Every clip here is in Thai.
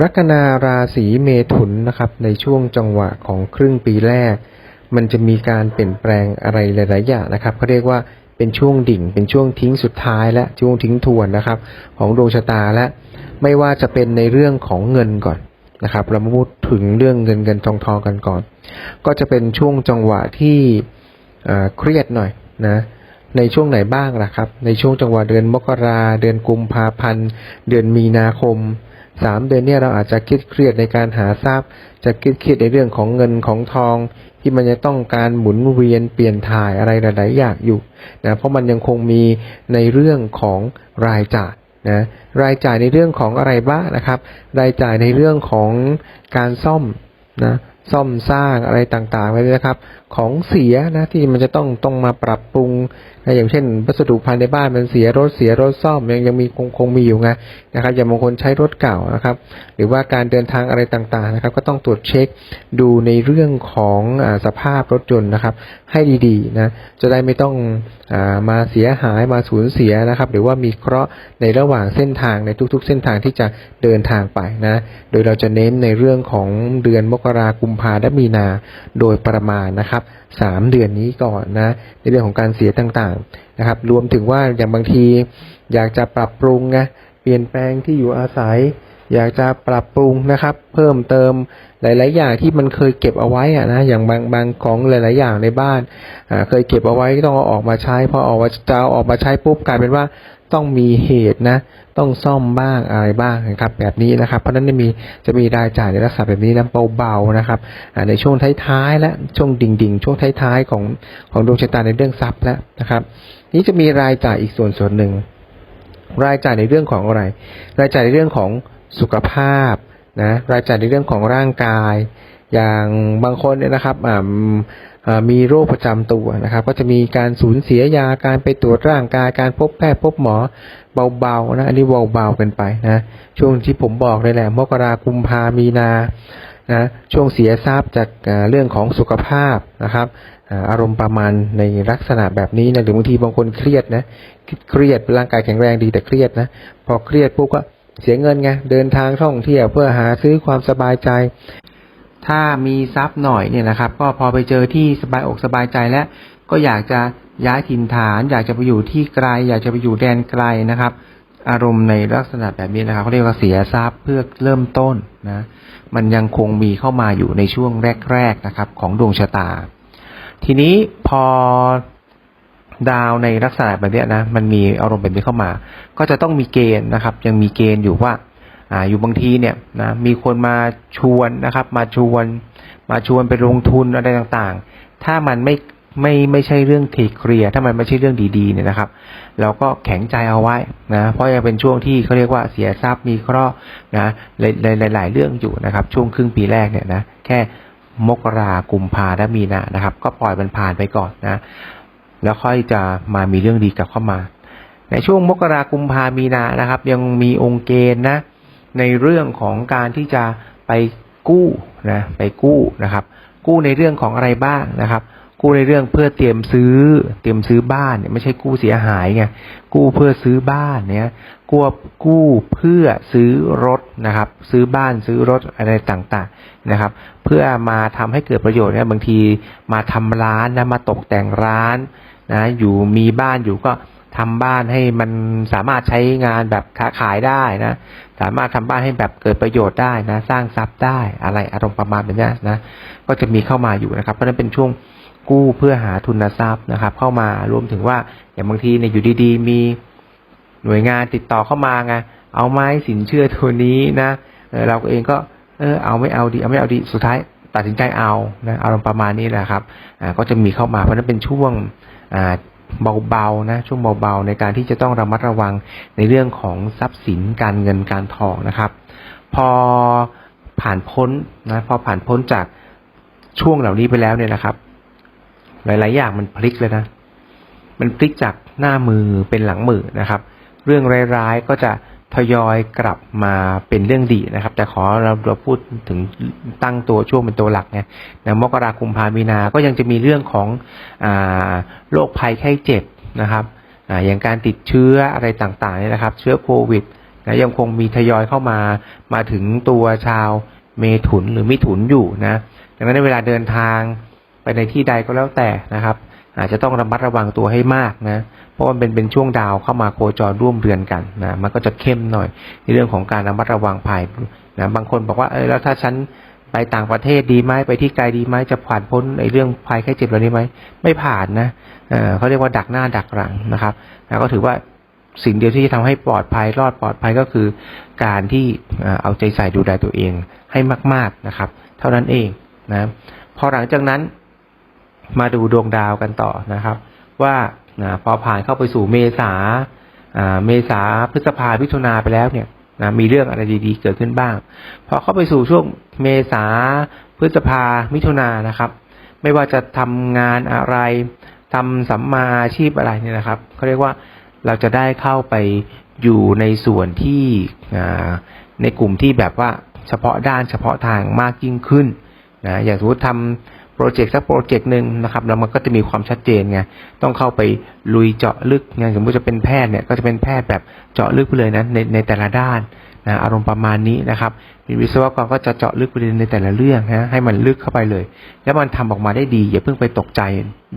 ลัคนาราศีเมถุนนะครับ ในช่วงจังหวะของครึ่งปีแรก มันจะมีการเปลี่ยนแปลงอะไรหลาย ๆ อย่างนะครับเขาเรียกว่าเป็นช่วงดิ่ง เป็นช่วงทิ้งสุดท้ายและช่วงทิ้งทวนนะครับ ของดวงชะตาและ ไม่ว่าจะเป็นในเรื่องของเงินก่อนนะครับ เรามาพูดถึงเรื่องเงินเงินทองทองกันก่อน ก็จะเป็นช่วงจังหวะที่เอ่อเครียดหน่อยนะในช่วงไหนบ้างล่ะครับ ในช่วงจังหวะเดือนมกราเดือนกุมภาพันธ์ เดือนมีนาคม สามเดือนเนี้เราอาจจะคิดเครียดในการหาทรัพย์ จะคิดเครียดในเรื่องของเงินของทอง ที่มันจะต้องการหมุนเวียนเปลี่ยนถ่ายอะไรหลายๆอย่างอยู่นะเพราะมันยังคงมีในเรื่องของรายจ่ายนะรายจ่ายในเรื่องของอะไรบ้างนะครับ รายจ่ายในเรื่องของการซ่อมนะซ่อมสร้างอะไรต่างๆไว้นะครับของเสียนะที่มันจะต้องต้องมาปรับปรุงนะอย่างเช่นวัสดุภายในบ้านมันเสียรถเสียรถซ่อมยังยังมีคงคงมีอยู่ไงนะครับ อย่างบางคนใช้รถเก่านะครับ หรือว่าการเดินทางอะไรต่างๆนะครับ ก็ต้องตรวจเช็คดูในเรื่องของอสภาพรถยนต์นะครับ ให้ดีๆนะจะได้ไม่ต้องอมาเสียหายมาสูญเสียนะครับ หรือว่ามีเคราะห์ในระหว่างเส้นทางในทุก ๆ เส้นทางที่จะเดินทางไปนะโดยเราจะเน้นในเรื่องของเดือนมกรากุมภาและมีนาโดยประมาณนะครับสามเดือนนี้ก่อนนะในเรื่องของการเสียต่างๆนะครับ รวมถึงว่าอย่างบางที อยากจะปรับปรุงไงเปลี่ยนแปลงที่อยู่อาศัย อยากจะปรับปรุงนะครับ เพิ่มเติมหลาย ๆ อย่างที่มันเคยเก็บเอาไว้อะนะอย่างบางบางของหลาย ๆ อย่างในบ้านเคยเก็บเอาไว้ต้องเอาออกมาใช้พอออกมาจะเอาออกมาใช้ปุ๊บกลายเป็นว่า ต้องมีเหตุนะ ต้องซ่อมบ้างอะไรบ้างนะครับ แบบนี้นะครับ เพราะนั้นจะมีจะมีรายจ่ายในลักษณะแบบนี้นะเบาๆนะครับในช่วงท้ายๆและช่วงดิ่งๆ ช่วงท้ายๆของของดวงชะตาในเรื่องทรัพย์แล้วนะครับ นี้จะมีรายจ่ายอีกส่วนส่วนหนึ่ง รายจ่ายในเรื่องของอะไร รายจ่ายในเรื่องของสุขภาพนะรายจ่ายในเรื่องของร่างกาย อย่างบางคนเนี่ยนะครับอ่า มีโรคประจำตัวนะครับ ก็จะมีการสูญเสียยาการไปตรวจร่างกายการพบแพทย์พบหมอเบาๆนะอันนี้เบาๆกันไปนะช่วงที่ผมบอกเลยแหละมกราคุมพามีนานะช่วงเสียทรัพย์จากเรื่องของสุขภาพนะครับอารมณ์ประมาณในลักษณะแบบนี้นะหรือบางทีบางคนเครียดนะเครียดร่างกายแข็งแรงดีแต่เครียดนะพอเครียดปุ๊บก็เสียเงินไงเดินทางท่องเที่ยวเพื่อหาซื้อความสบายใจ ถ้ามีทรัพย์หน่อยเนี่ยนะครับ ก็พอไปเจอที่สบายอกสบายใจแล้วก็อยากจะย้ายถิ่นฐาน อยากจะไปอยู่ที่ไกล อยากจะไปอยู่แดนไกลนะครับ อารมณ์ในลักษณะแบบนี้นะครับเขาเรียกว่าเสียทรัพย์เพื่อเริ่มต้นนะมันยังคงมีเข้ามาอยู่ในช่วงแรกๆนะครับ ของดวงชะตา ทีนี้พอดาวในลักษณะแบบนี้นะมันมีอารมณ์แบบนี้เข้ามา ก็จะต้องมีเกณฑ์นะครับ ยังมีเกณฑ์อยู่ว่า อ่าอยู่บางทีเนี่ยนะมีคนมาชวนนะครับ มาชวน มาชวนไปลงทุนอะไรต่างๆ ถ้ามันไม่ไม่ไม่ใช่เรื่องเทเคลียร์ถ้ามันไม่ใช่เรื่องดีๆเนี่ยนะครับ เราก็แข็งใจเอาไว้นะเพราะยังเป็นช่วงที่เขาเรียกว่าเสียทรัพย์มีเคราะห์นะหลายหลายๆเรื่องอยู่นะครับ ช่วงครึ่งปีแรกเนี่ยนะแค่มกรากุมภาและมีนานะครับ ก็ปล่อยมันผ่านไปก่อนนะ แล้วค่อยจะมามีเรื่องดีกลับเข้ามา ในช่วงมกรากุมภามีนานะครับ ยังมีองค์เกณฑ์นะ ในเรื่องของการที่จะไปกู้นะไปกู้นะครับ กู้ในเรื่องของอะไรบ้างนะครับ กู้ในเรื่องเพื่อเตรียมซื้อ เตรียมซื้อบ้านเนี่ยไม่ใช่กู้เสียหายไงกู้เพื่อซื้อบ้านเนี่ยกู้กู้เพื่อซื้อรถนะครับ ซื้อบ้านซื้อรถอะไรต่างๆนะครับ เพื่อมาทำให้เกิดประโยชน์เนี่ยบางทีมาทำร้านนะมาตกแต่งร้านนะอยู่มีบ้านอยู่ก็ ทำบ้านให้มันสามารถใช้งานแบบค้าขายได้นะ สามารถทำบ้านให้แบบเกิดประโยชน์ได้นะ สร้างทรัพย์ได้อะไรอารมณ์ประมาณแบบนี้นะ ก็จะมีเข้ามาอยู่นะครับ เพราะนั้นเป็นช่วงกู้เพื่อหาทุนทรัพย์นะครับ เข้ามารวมถึงว่าอย่างบางทีเนี่ยอยู่ดีๆ มีหน่วยงานติดต่อเข้ามาไงเอาไหมสินเชื่อตัวนี้นะเเราเองก็เออเอาไม่เอาดีเอาไม่เอาดีสุดท้ายตัดสินใจเอานะอารมณ์ประมาณนี้แหละครับอ่าก็จะมีเข้ามาเพราะฉะนั้นเป็นช่วงอ่า เบาๆนะช่วงเบาๆ ในการที่จะต้องระมัดระวังในเรื่องของทรัพย์สินการเงินการทองนะครับ พอผ่านพ้นนะพอผ่านพ้นจากช่วงเหล่านี้ไปแล้วเนี่ยนะครับ หลาย ๆ อย่างมันพลิกเลยนะ มันพลิกจากหน้ามือเป็นหลังมือนะครับ เรื่องร้ายๆก็จะ ทยอยกลับมาเป็นเรื่องดีนะครับ แต่ขอเราเราพูดถึงตั้งตัวช่วงเป็นตัวหลักไงนะมกราคมพามีนาก็ยังจะมีเรื่องของอโรคภัยไข้เจ็บนะครับออย่างการติดเชื้ออะไรต่างๆนี่นะครับ เชื้อโควิดนะยังคงมีทยอยเข้ามามาถึงตัวชาวเมถุนหรือมิถุนอยู่นะดังนั้นในเวลาเดินทางไปในที่ใดก็แล้วแต่นะครับ อาจจะต้องระมัดระวังตัวให้มากนะ เพราะมันเป็นเป็นช่วงดาวเข้ามาโคจรร่วมเรือนกันนะ มันก็จะเข้มหน่อยในเรื่องของการระมัดระวังภัยนะ บางคนบอกว่าเออแล้วถ้าฉันไปต่างประเทศดีไหมไปที่ไกลดีไหมจะผ่านพ้นไอ้เรื่องภัยแค่เจ็บเหล่านี้ไหมไม่ผ่านนะเเขาเรียกว่าดักหน้าดักหลังนะครับนะก็ถือว่าสิ่งเดียวที่จะทำให้ปลอดภัยรอดปลอดภัยก็คือ การที่เอ่อเอาใจใส่ดูแลตัวเองให้มาก ๆนะครับ เท่านั้นเองนะพอหลังจากนั้น มาดูดวงดาวกันต่อนะครับ ว่าพอผ่านเข้าไปสู่เมษาเมษาพฤษภาพิถุนาไปแล้วเนี่ยนะมีเรื่องอะไรดีๆ เกิดขึ้นบ้าง พอเข้าไปสู่ช่วงเมษาพฤษภามิถุนานะครับ ไม่ว่าจะทำงานอะไรทำสัมมาอาชีพอะไรเนี่ยนะครับเขาเรียกว่าเราจะได้เข้าไปอยู่ในส่วนที่ในกลุ่มที่แบบว่าเฉพาะด้านเฉพาะทางมากยิ่งขึ้นนะอย่างสมมติทำ โปรเจกต์สักโปรเจกต์หนึ่งนะครับแล้วมันก็จะมีความชัดเจนไงต้องเข้าไปลุยเจาะลึกไงสมมติจะเป็นแพทย์เนี่ยก็จะเป็นแพทย์แบบเจาะลึกไปเลยนะในในแต่ละด้านนะอารมณ์ประมาณนี้นะครับมีวิศวกรก็จะเจาะลึกไปเลยในแต่ละเรื่องนะให้มันลึกเข้าไปเลย แล้วมันทำออกมาได้ดีอย่าเพิ่งไปตกใจ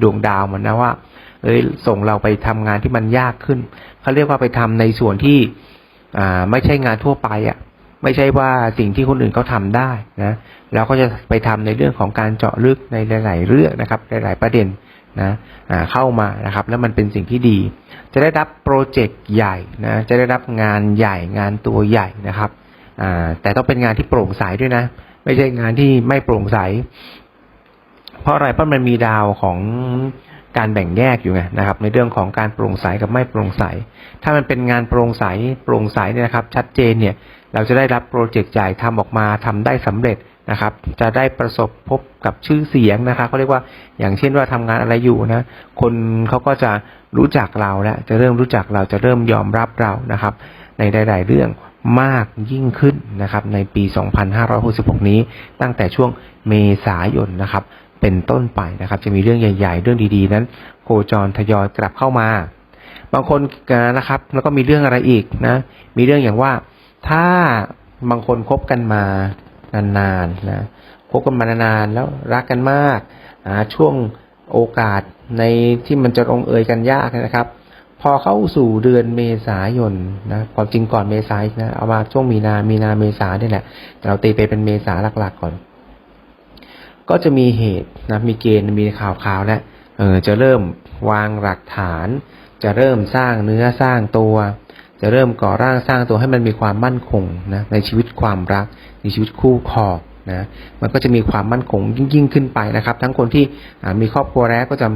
ดวงดาวมันนะว่า เอ้ยส่งเราไปทำงานที่มันยากขึ้นเขาเรียกว่าไปทำในส่วนที่อ่าไม่ใช่งานทั่วไปอะ ไม่ใช่ว่าสิ่งที่คนอื่นเขาทำได้นะเราก็จะไปทำในเรื่องของการเจาะลึกในหลาย ๆ เรื่องนะครับ หลาย ๆ ประเด็นนะเข้ามานะครับ แล้วมันเป็นสิ่งที่ดี จะได้รับโปรเจกต์ใหญ่นะจะได้รับงานใหญ่งานตัวใหญ่นะครับแต่ต้องเป็นงานที่โปร่งใสด้วยนะ ไม่ใช่งานที่ไม่โปร่งใส เพราะอะไรเพราะมันมีดาวของการแบ่งแยกอยู่ไงนะครับ ในเรื่องของการโปร่งใสกับไม่โปร่งใส ถ้ามันเป็นงานโปร่งใสโปร่งใสเนี่ยนะครับ ชัดเจนเนี่ย เราจะได้รับโปรเจกต์ใหญ่ทำออกมาทำได้สำเร็จนะครับ จะได้ประสบพบกับชื่อเสียงนะครับเขาเรียกว่าอย่างเช่นว่าทำงานอะไรอยู่นะ คนเขาก็จะรู้จักเราแล้วจะเริ่มรู้จักเราจะเริ่มยอมรับเรานะครับ ในหลายๆเรื่องมากยิ่งขึ้นนะครับในปี 2566 นี้ตั้งแต่ช่วงเมษายนนะครับ เป็นต้นไปนะครับ จะมีเรื่องใหญ่ ๆ เรื่องดีๆ นั้น โคจรทยอยกลับเข้ามา บางคนนะครับ แล้วก็มีเรื่องอะไรอีกนะ มีเรื่องอย่างว่า ถ้าบางคนคบกันมานานๆนะคบกันมานานๆแล้วรักกันมากอ่าช่วงโอกาสในที่มันจะลงเอยกันยากนะครับ พอเข้าสู่เดือนเมษายนนะความจริงก่อนเมษายนนะ เอามาช่วงมีนามีนาเมษาเนี่ยแหละแต่เราตีไปเป็นเมษาหลักๆก่อน ก็จะมีเหตุนะมีเกณฑ์มีข่าวข่าวแล้วเออจะเริ่มวางหลักฐาน จะเริ่มสร้างเนื้อสร้างตัว จะเริ่มก่อร่างสร้างตัวให้มันมีความมั่นคงนะในชีวิตความรักในชีวิตคู่ครองนะมันก็จะมีความมั่นคงยิ่งยิ่งขึ้นไปนะครับ ทั้งคนที่มีครอบครัวแล้วก็จะ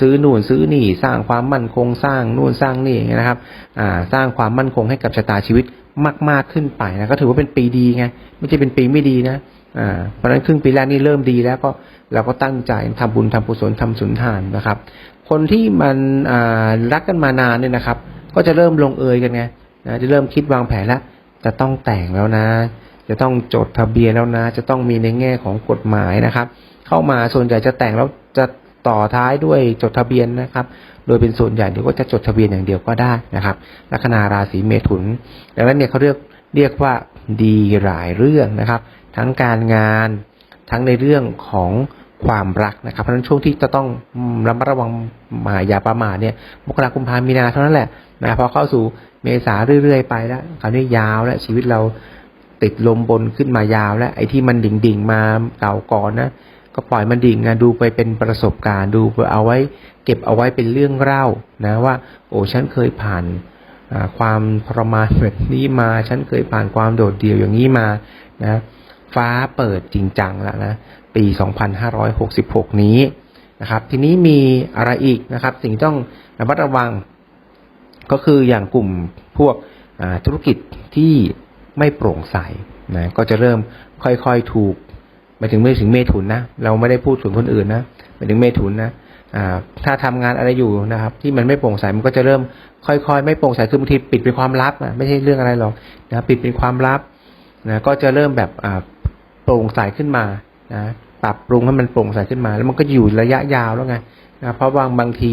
ซื้อนู่นซื้อนี่สร้างความมั่นคงสร้างนู่นสร้างนี่นะครับสร้างความมั่นคงให้กับชะตาชีวิตมาก ๆขึ้นไปนะก็ถือว่าเป็นปีดีไงไม่ใช่เป็นปีไม่ดีนะเพราะฉะนั้นครึ่งปีแรกนี่เริ่มดีแล้วก็เราก็ตั้งใจทำบุญทำกุศลทำสุนทานนะครับ คนที่มันรักกันมานานเนี่ยนะครับ ก็จะเริ่มลงเอยกันไงนะจะเริ่มคิดวางแผนแล้วจะต้องแต่งแล้วนะ จะต้องจดทะเบียนแล้วนะ จะต้องมีในแง่ของกฎหมายนะครับ เข้ามาส่วนใหญ่จะแต่งแล้วจะต่อท้ายด้วยจดทะเบียนนะครับ โดยเป็นส่วนใหญ่เดี๋ยวก็จะจดทะเบียนอย่างเดียวก็ได้นะครับลัคนาราศีเมถุน ดังนั้นเนี่ยเขาเรียกเรียกว่าดีหลายเรื่องนะครับ ทั้งการงานทั้งในเรื่องของความรักนะครับ เพราะฉะนั้นช่วงที่จะต้องระมัดระวังหมาอย่าประมาทเนี่ยมกราคมพามีนาเท่านั้นแหละ นะพอเข้าสู่เมษาเรื่อยๆไปแล้วคราวนี้ยาวแล้วชีวิตเราติดลมบนขึ้นมายาวแล้ว ไอ้ที่มันดิ่งๆมาเก่าก่อนนะก็ปล่อยมันดิ่งนะดูไปเป็นประสบการณ์ดูไปเอาไว้ เก็บเอาไว้เป็นเรื่องเล่านะว่า โอ้ฉันเคยผ่านความทรมานแบบนี้มาฉันเคยผ่านความโดดเดี่ยวอย่างนี้มานะฟ้าเปิดจริงจังแล้วนะปี 2566 นี้นะครับ ทีนี้มีอะไรอีกนะครับ สิ่งต้องระมัดระวัง ก็คืออย่างกลุ่มพวกธุรกิจที่ไม่โปร่งใสนะก็จะเริ่มค่อยๆถูกหมายถึงไม่ถึงเมถุนนะเราไม่ได้พูดถึงคนอื่นนะหมายถึงเมถุนนะถ้าทำงานอะไรอยู่นะครับ ที่มันไม่โปร่งใสมันก็จะเริ่มค่อยๆ ไม่โปร่งใสคือบางทีปิดเป็นความลับอะไม่ใช่เรื่องอะไรหรอกนะปิดเป็นความลับนะก็จะเริ่มแบบโปร่งใสขึ้นมานะปรับปรุงให้มันโปร่งใสขึ้นมา แล้วมันก็อยู่ระยะยาวแล้วไงนะเพราะบางบางที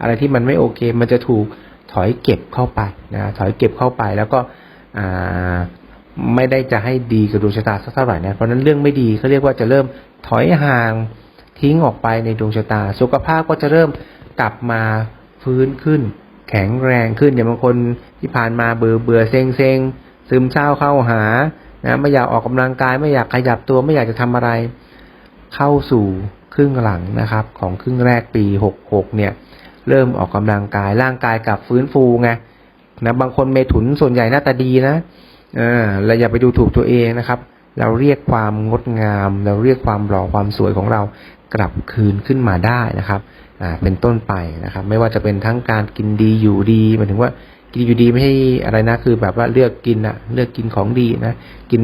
อะไรที่มันไม่โอเค มันจะถูก ถอยเก็บเข้าไปนะถอยเก็บเข้าไปแล้วก็อ่าไม่ได้จะให้ดีกับดวงชะตาสักเท่าไหร่นะเพราะนั้นเรื่องไม่ดีเขาเรียกว่าจะเริ่มถอยห่างทิ้งออกไปในดวงชะตา สุขภาพก็จะเริ่มกลับมาฟื้นขึ้น แข็งแรงขึ้นอย่างบางคนที่ผ่านมาเบื่อเบื่อเซ็งเซ็งซึมเศร้าเข้าหานะไม่อยากออกกำลังกายไม่อยากขยับตัวไม่อยากจะทำอะไร เข้าสู่ครึ่งหลังนะครับ ของครึ่งแรกปี66เนี่ย เริ่มออกกำลังกายร่างกายกลับฟื้นฟูไงนะบางคนเมถุนส่วนใหญ่หน้าตาดีนะเออเราอย่าไปดูถูกตัวเองนะครับ เราเรียกความงดงาม เราเรียกความหล่อความสวยของเรากลับคืนขึ้นมาได้นะครับอ่าเป็นต้นไปนะครับ ไม่ว่าจะเป็นทั้งการกินดีอยู่ดีหมายถึงว่ากินอยู่ดีไม่ให้อะไรนะคือแบบว่าเลือกกินอะเลือกกินของดีนะกิน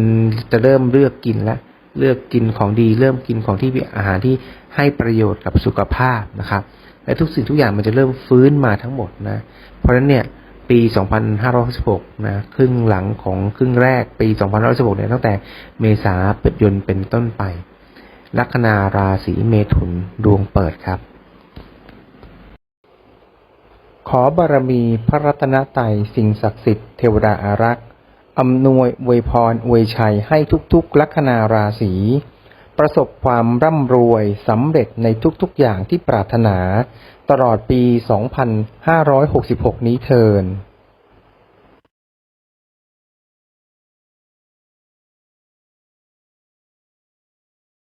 จะเริ่มเลือกกินแล้วเลือกกินของดี เริ่มกินของที่อาหารที่ให้ประโยชน์กับสุขภาพนะครับ และทุกสิ่งทุกอย่างมันจะเริ่มฟื้นมาทั้งหมดนะ เพราะฉะนั้นเนี่ยปี 2566นะครึ่งหลังของครึ่งแรกปี 2566เนี่ยตั้งแต่เมษาเป็นยนต์เป็นต้นไป ลัคนาราศีเมถุนดวงเปิดครับ ขอบารมีพระรัตนตรัยสิ่งศักดิ์สิทธิ์เทวดาอารักษ์อำนวยอวยพรอวยชัยให้ทุกๆ ลัคนาราศี ประสบความร่ำรวยสำเร็จในทุกๆอย่างที่ปรารถนา ตลอดปี 2566 นี้เทิน